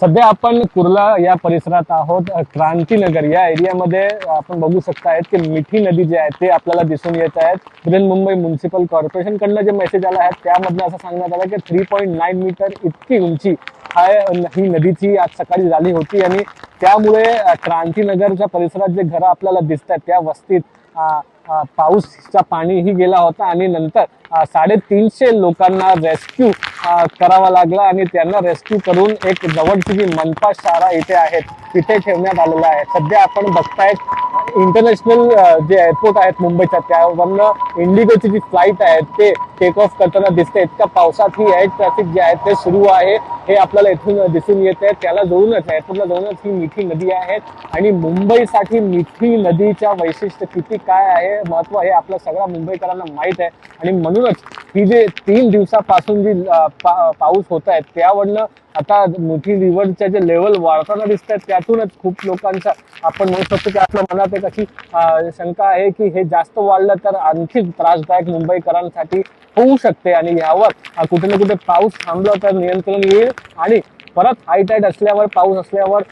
सध्या आपण कुर्ला या परिसरात आहोत. क्रांतीनगर या एरियामध्ये आपण बघू शकतायत की मिठी नदी जी आहे ते आपल्याला दिसून येत आहेत. बृहन्मुंबई म्युन्सिपल कॉर्पोरेशन कडनं जे मेसेज आला आहे त्यामधनं असं सांगण्यात आलं की थ्री पॉईंट नाईन मीटर इतकी उंची हाय ही नदीची आज सकाळी झाली होती आणि त्यामुळे क्रांतीनगरच्या परिसरात जे घरं आपल्याला दिसत आहेत त्या वस्तीत पाऊसचा पाणीही गेला होता आणि नंतर साडेतीनशे लोकांना रेस्क्यू करावा लागला आणि त्यांना रेस्क्यू करून एक जवळची जी मनपा शाळा इथे आहेत. तिथे ठेवण्यात आलेलं आहे. सध्या आपण बघतायत इंटरनॅशनल जे एअरपोर्ट आहेत मुंबईच्या त्यावरनं इंडिगोची जी फ्लाईट आहे ते टेक ऑफ करताना दिसते इतक्या पावसात ही एअर ट्रॅफिक जे आहे ते सुरू आहे. हे आपल्याला इथून दिसून येत आहे त्याला जोडूनच एअरपोर्टला जोडूनच ही मिठी नदी आहे. आणि मुंबईसाठी मिठी नदीच्या वैशिष्ट्य किती काय आहे महत्त्व हे आपल्या सगळ्या मुंबईकरांना माहीत आहे. आणि म्हणूनच ही जे तीन दिवसापासून जी पा- पाऊस होत आहे त्यावरनं आता मोठी रिव्हरच्या जे लेवल वाढताना दिसत आहेत त्यातूनच खूप लोकांचा आपण म्हणू शकतो की आपल्या मनात एक अशी शंका आहे की हे जास्त वाढलं तर आणखी त्रासदायक मुंबईकरांसाठी होऊ शकते आणि यावर कुठे ना कुठे पाऊस थांबला तर नियंत्रण येईल आणि परत हाय टाईट असल्यावर पाऊस असल्यावर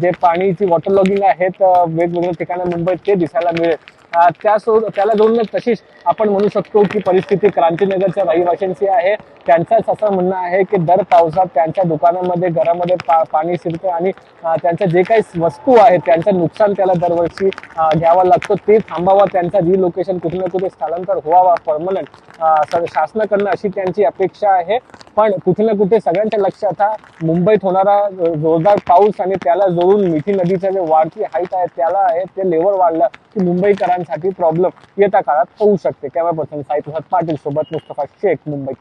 जे पाणीची वॉटर लॉगिंग आहेत वेगवेगळ्या ठिकाणी मुंबईत ते दिसायला मिळेल. त्यासोबत त्या त्याला जोडून तशीच आपण म्हणू शकतो की परिस्थिती क्रांतीनगरच्या रहिवाशांची आहे. त्यांचंच असं म्हणणं आहे की दर पावसात त्यांच्या दुकानामध्ये घरामध्ये पा पाणी शिरतं आणि त्यांच्या जे काही वस्तू आहेत त्यांचं नुकसान त्याला दरवर्षी घ्यावा घ्यावं ते थांबावा त्यांचं रिलोकेशन कुठे ना कुठे स्थलांतर व्हावा परमनंट शासनाकडनं अशी त्यांची अपेक्षा आहे. पण कुठे ना कुठे सगळ्यांच्या लक्षात हा मुंबईत होणारा जोरदार पाऊस आणि त्याला जोडून मिठी नदीचं जे वाढती हाईट आहे त्याला आहे ते लेवल वाढलं की मुंबईकरांसाठी प्रॉब्लेम येत्या काळात होऊ शकते. कॅमेरा पर्सन साई प्रसाद पाटील सोबत मुस्तफा शेख मुंबईत